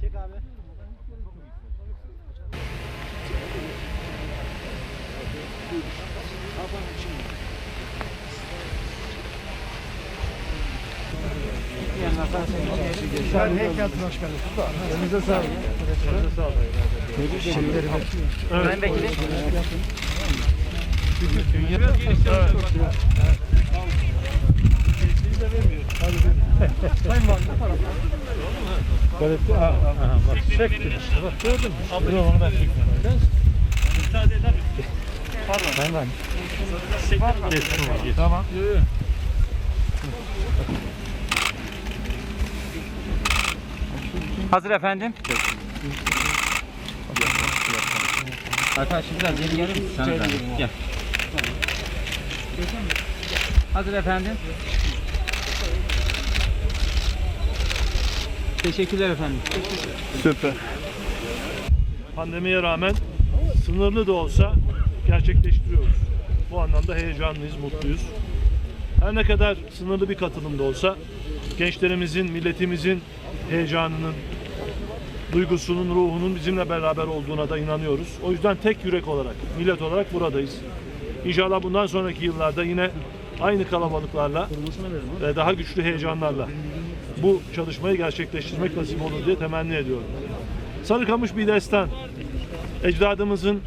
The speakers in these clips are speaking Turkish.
Çek abi. Sen heykeltıraş kardeşim. Elinize sağlık. Elinize sağlık. Ben bekleyeyim. Galetti. Aha, aha, bak çektim işte. Bak gördün mü? Abi onu ben çekmiyorum. Müsaade eder misin? Ben ben. Geçtim. Tamam. Hazır efendim. Arkadaşlar biraz geri gelir misin? Da. Gel. Hazır efendim. Teşekkürler efendim. Süper. Pandemiye rağmen sınırlı da olsa gerçekleştiriyoruz. Bu anlamda heyecanlıyız, mutluyuz. Her ne kadar sınırlı bir katılım da olsa gençlerimizin, milletimizin heyecanının, duygusunun, ruhunun bizimle beraber olduğuna da inanıyoruz. O yüzden tek yürek olarak, millet olarak buradayız. İnşallah bundan sonraki yıllarda yine aynı kalabalıklarla ve daha güçlü heyecanlarla bu çalışmayı gerçekleştirmek nasip olur diye temenni ediyorum. Sarıkamış bir destan. Ecdadımızın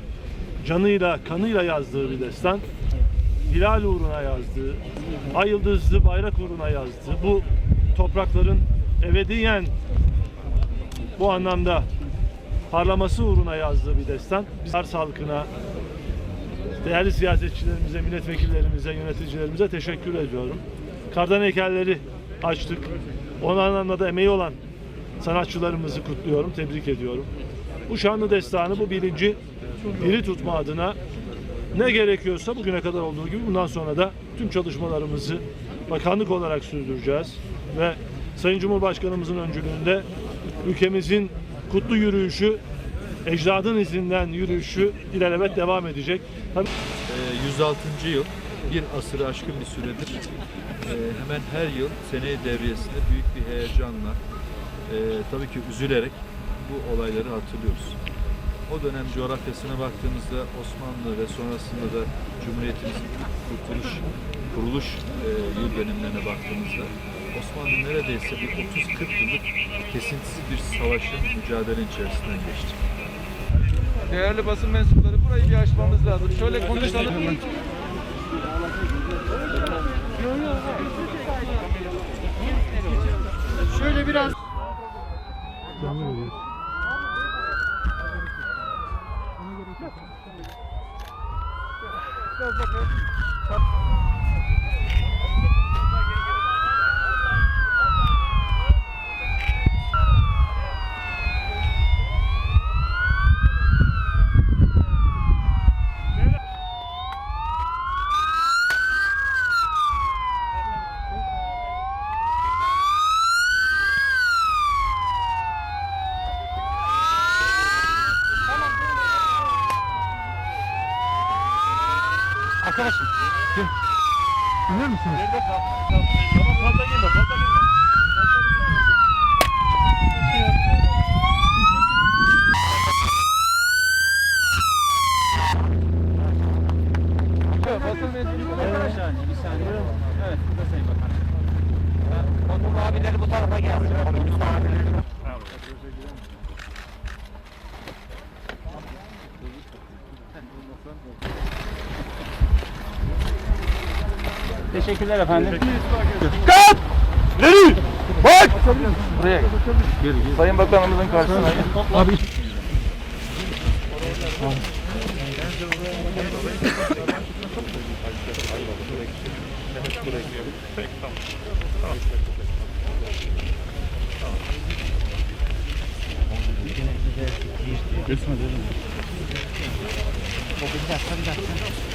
canıyla, kanıyla yazdığı bir destan. Hilal uğruna yazdığı, ay yıldızlı bayrak uğruna yazdığı, bu toprakların ebediyen bu anlamda parlaması uğruna yazdığı bir destan. Kars halkına, değerli siyasetçilerimize, milletvekillerimize, yöneticilerimize teşekkür ediyorum. Kardan heykelleri açtık. O anlamda da emeği olan sanatçılarımızı kutluyorum, tebrik ediyorum. Bu şanlı destanı, bu bilinci diri tutma adına ne gerekiyorsa bugüne kadar olduğu gibi bundan sonra da tüm çalışmalarımızı bakanlık olarak sürdüreceğiz ve Sayın Cumhurbaşkanımızın öncülüğünde ülkemizin kutlu yürüyüşü, ecdadın izinden yürüyüşü ilelebet devam edecek. Tabii Ee, 106. yıl, bir asırı aşkın bir süredir. Ee, hemen her yıl seneye devriyesinde büyük bir heyecanla, e, tabii ki üzülerek bu olayları hatırlıyoruz. O dönem coğrafyasına baktığımızda Osmanlı ve sonrasında da Cumhuriyetimizin kurtuluş, kuruluş e, yıl dönümlerine baktığımızda Osmanlı neredeyse bir 30-40 yıllık kesintisiz bir savaşın, mücadelenin içerisinden geçti. Değerli basın mensupları burayı bir açmamız lazım. Şöyle konuşalım. Şöyle biraz. Canlı veriyor. Arkadaşım. Biliyor Tamam fazla fazla. Basın mensupları Bir saniye, bir saniye. Evet, burada Sayın Bakanım. Konum abileri bu tarafa gelsin. Konum abileri. Teşekkürler efendim. Nereye? Bak! buraya gel. Sayın Bakanımızın karşısına gel. Abi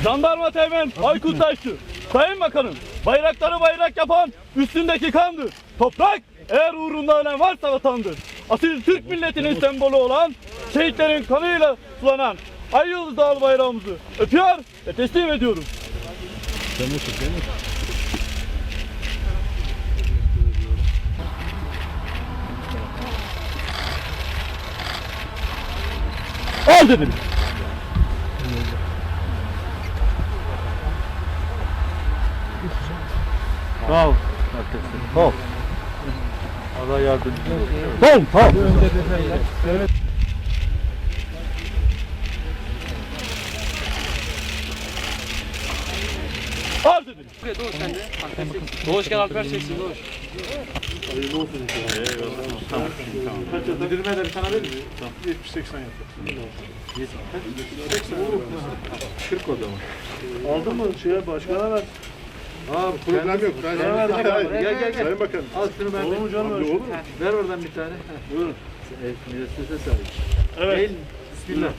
Jandarma Teğmen Aykut Taşçı. Sayın Bakanım, bayrakları bayrak yapan üstündeki kandır. Toprak eğer uğrunda ölen varsa vatandır. Asil Türk milletinin sembolü olan şehitlerin kanıyla sulanan Ay Yıldız Dağlı bayrağımızı öpüyor ve teslim ediyorum. Sen otur, Sağ ol. Sağ ol. Allah yardımcı olsun. Tamam tamam. Al dedim. Doğuş sen de. Doğuş gel Alper çeksin Doğuş. Müdürüme de bir tane verir misin? 70-80 yapar. 40 o zaman. Aldın mı şeye başkana ver. Abi problem yok. Ben Gel gel gel. Sayın Bakanım. Al şunu ben. Olur mu canım? Olur mu? Ver oradan bir tane. Buyurun. Evet, müessese sahip. Evet. Mi? Bismillah.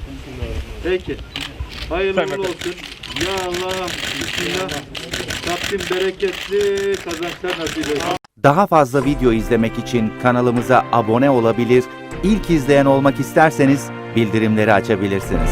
Peki. Hayırlı uğurlu olsun. Ya Allah. Bismillah. Rabbim bereketli kazançlar nasip etsin. Daha fazla video izlemek için kanalımıza abone olabilir, ilk izleyen olmak isterseniz bildirimleri açabilirsiniz.